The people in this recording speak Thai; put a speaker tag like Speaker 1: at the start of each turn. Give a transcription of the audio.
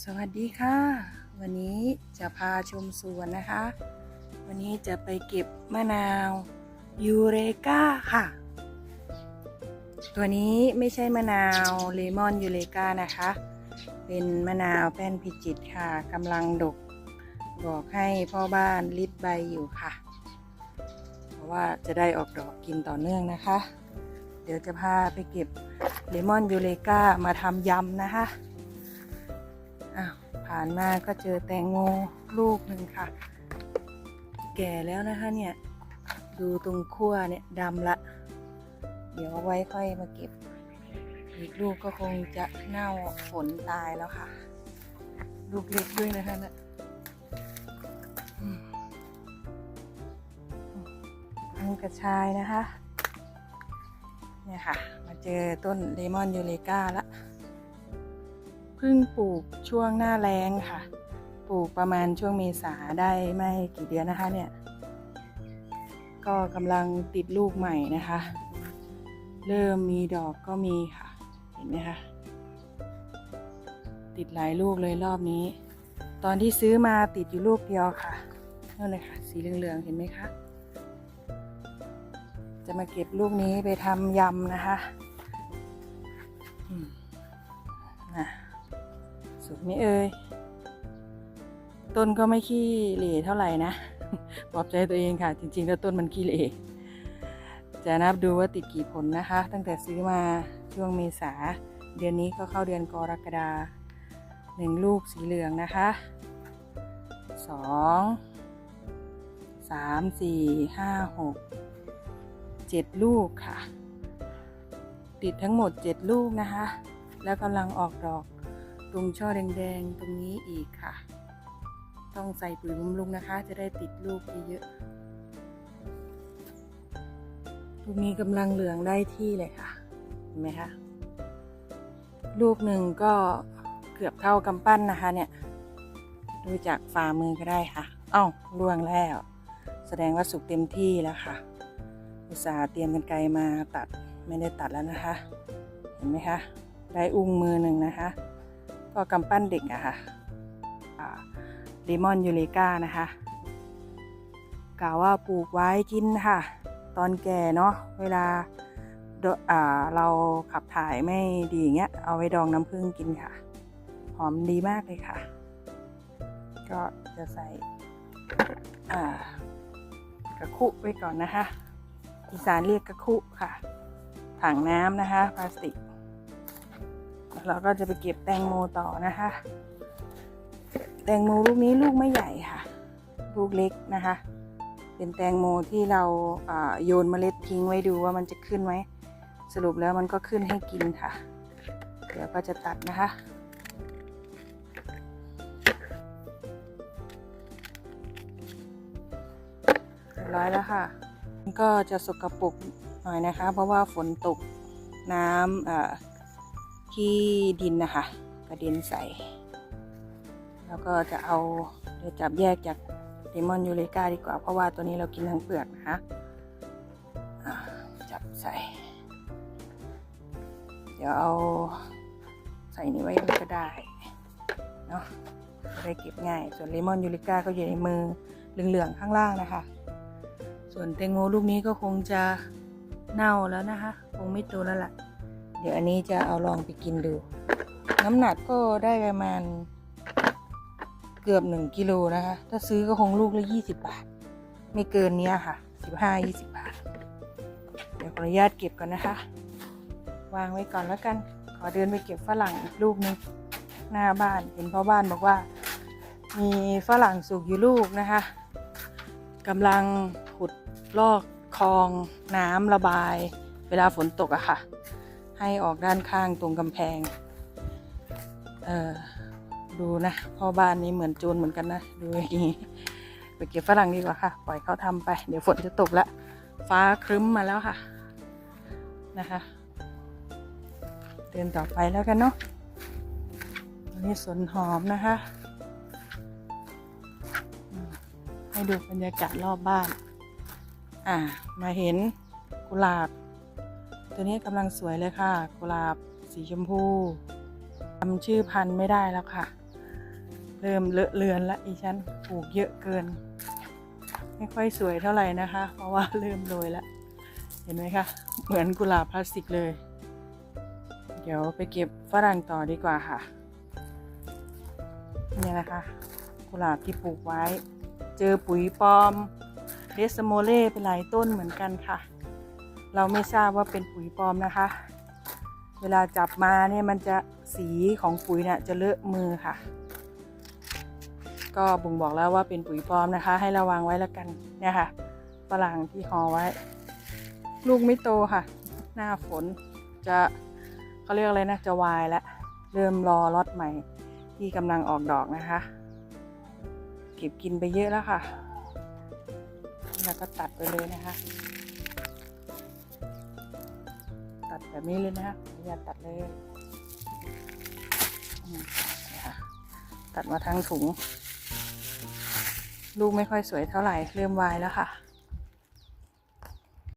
Speaker 1: สวัสดีค่ะ วันนี้จะพาชมสวนนะคะ วันนี้จะไปเก็บมะนาวยูเรกาค่ะ ตัวนี้ไม่ใช่มะนาวเลมอนยูเรกานะคะ เป็นมะนาวแป้นพิจิตค่ะกำลังดก บอกให้พ่อบ้านริดใบอยู่ค่ะ เพราะว่าจะได้ออกดอกกินต่อเนื่องนะคะ เดี๋ยวจะพาไปเก็บเลมอนยูเรกามาทำยำนะคะ ผ่านมาก็เจอแตงโมลูกหนึ่งค่ะ แก่แล้วนะคะเนี่ย ดูตรงขั้วเนี่ยดำละ เดี๋ยวเอาไว้ค่อยมาเก็บ อีกลูกก็คงจะเน่าฝนตายแล้วค่ะ ลูกเล็กด้วยนะคะนะอืมอันกระชายนะคะ เนี่ยค่ะ มาเจอต้นเลมอนยูเลกาละ พิ่งปลูกช่วงหน้าแรงค่ะ ปลูกประมาณช่วงเมษาได้ไม่กี่เดือนนะคะเนี่ย ก็กำลังติดลูกใหม่นะคะ เริ่มมีดอกก็มีค่ะ เห็นไหมคะ ติดหลายลูกเลยรอบนี้ ตอนที่ซื้อมาติดอยู่ลูกเดียวค่ะนั่นเลยค่ะ สีเหลืองๆเห็นไหมคะ จะมาเก็บลูกนี้ไปทำยำนะคะ อืมนะ สุกไหมเอ่ยต้นก็ไม่ขี้เหร่เท่าไหร่นะปลอบใจตัวเองค่ะ จริงๆ แล้วต้นมันขี้เหร่จะนับดูว่าติดกี่ผลนะคะ ตั้งแต่ซื้อมาช่วงเมษา เดือนนี้ก็เข้าเดือนกรกฎาหนึ่งลูกสีเหลืองนะคะสองสามสี่ห้าหกเจ็ดลูกค่ะ ติดทั้งหมดเจ็ดลูกนะคะ แล้วกำลังออกดอก ตรงช่อแดงๆ ตรงนี้อีกค่ะ ต้องใส่ปุ๋ยบำรุงนะคะ จะได้ติดลูกเยอะๆลูกนี้กำลังเหลืองได้ที่เลยค่ะ เห็นไหมคะ ลูกหนึ่งก็เกือบเท่ากำปั้นนะคะเนี่ย ดูจากฝ่ามือก็ได้ค่ะ เอ้าล่วงแล้ว แสดงว่าสุกเต็มที่แล้วค่ะ อุตส่าห์เตรียมกันไกลมาตัดไม่ได้ตัดแล้วนะคะ เห็นไหมคะ ได้อุ้งมือหนึ่งนะคะ ก็กำปั้นเด็กอะค่ะเลมอนยูเลกานะคะกล่าวว่าปลูกไว้กินค่ะ ตอนแก่เนาะเวลาเราขับถ่ายไม่ดีอย่างเงี้ยเอาไว้ดองน้ำผึ้งกินค่ะ หอมดีมากเลยค่ะ ก็จะใส่กระคุไว้ก่อนนะคะอีสานเรียกกระคุค่ะ ถังน้ำนะคะ พลาสติก เราก็จะไปเก็บแตงโมต่อนะคะ แตงโมลูกนี้ลูกไม่ใหญ่ค่ะ ลูกเล็กนะคะ เป็นแตงโมที่เราโยนเมล็ดทิ้งไว้ดูว่ามันจะขึ้นไหมสรุปแล้วมันก็ขึ้นให้กินค่ะ เดี๋ยวก็จะตัดนะคะเรียบร้อยแล้วค่ะก็จะสกปรกหน่อยนะคะ เพราะว่าฝนตกน้ำ ที่ดินนะคะ กระเด็นใส่ แล้วก็จะเอาเดี๋ยวจับแยกจากเลมอนยูเลกาดีกว่า เพราะว่าตัวนี้เรากินทั้งเปลือกนะคะจับใส่ เดี๋ยวเอาใส่นี่ไว้ก็ได้เนาะได้เก็บง่าย ส่วนเลมอนยูเลกาก็อยู่ในมือเหลืองๆข้างล่างนะคะ ส่วนแตงโมลูกนี้ก็คงจะเน่าแล้วนะคะ คงไม่โตแล้วล่ะ เดี๋ยวอันนี้จะเอาลองไปกินดู น้ำหนักก็ได้ประมาณเกือบหนึ่งกิโลนะคะ ถ้าซื้อก็คงลูกละยี่สิบบาท ไม่เกินเนี้ยค่ะสิบห้ายี่สิบบาท เดี๋ยวขออนุญาตเก็บก่อนนะคะ วางไว้ก่อนแล้วกัน ขอเดินไปเก็บฝรั่งอีกลูกหนึงหน้าบ้าน เห็นพ่อบ้านบอกว่า มีฝรั่งสุกอยู่ลูกนะคะกำลังขุดลอกคลองน้ำระบาย เวลาฝนตกอะค่ะ ให้ออกด้านข้างตรงกำแพง เออดูนะพ่อบ้านนี้เหมือนโจรเหมือนกันนะ ดูอย่างนี้ไปเก็บฝรั่งดีกว่าค่ะ ปล่อยเขาทำไป เดี๋ยวฝนจะตกแล้วฟ้าครึ้มมาแล้วค่ะ นะคะ เดินต่อไปแล้วกันเนาะนนี้สวนหอมนะคะ ให้ดูบรรยากาศรอบบ้าน อ่า มาเห็นกุหลาบ ตัวนี้กำลังสวยเลยค่ะ กุหลาบสีชมพูจำชื่อพันธุ์ไม่ได้แล้วค่ะ เริ่มเลอะเลือนละอีฉันปลูกเยอะเกิน ไม่ค่อยสวยเท่าไหร่นะคะ เพราะว่าเริ่มโรยแล้วเห็นไหมคะ เหมือนกุหลาบพลาสติกเลย เดี๋ยวไปเก็บฝรั่งต่อดีกว่าค่ะ นี่นะคะ กุหลาบที่ปลูกไว้ เจอปุ๋ยปลอมเดสโมเล่ไปหลายต้นเหมือนกันค่ะ เราไม่ทราบว่าเป็นปุ๋ยปลอมนะคะ เวลาจับมาเนี่ยมันจะสีของปุ๋ยเนี่ยจะเลอะมือค่ะ ก็บ่งบอกแล้วว่าเป็นปุ๋ยปลอมนะคะ ให้ระวังไว้แล้วกันเนี่ยค่ะฝรั่งที่ห่อไว้ ลูกไม่โตค่ะ หน้าฝนจะเขาเรียกอะไรนะจะวายแล้วเริ่มรอล็อตใหม่ ที่กำลังออกดอกนะคะ เก็บกินไปเยอะแล้วค่ะ แล้วก็ตัดไปเลยนะคะ ตัดแบบนี้เลยนะคะขออนุญาตตัดเลยตัดมาทั้งถุง ลูกไม่ค่อยสวยเท่าไหร่ เริ่มวายแล้วค่ะ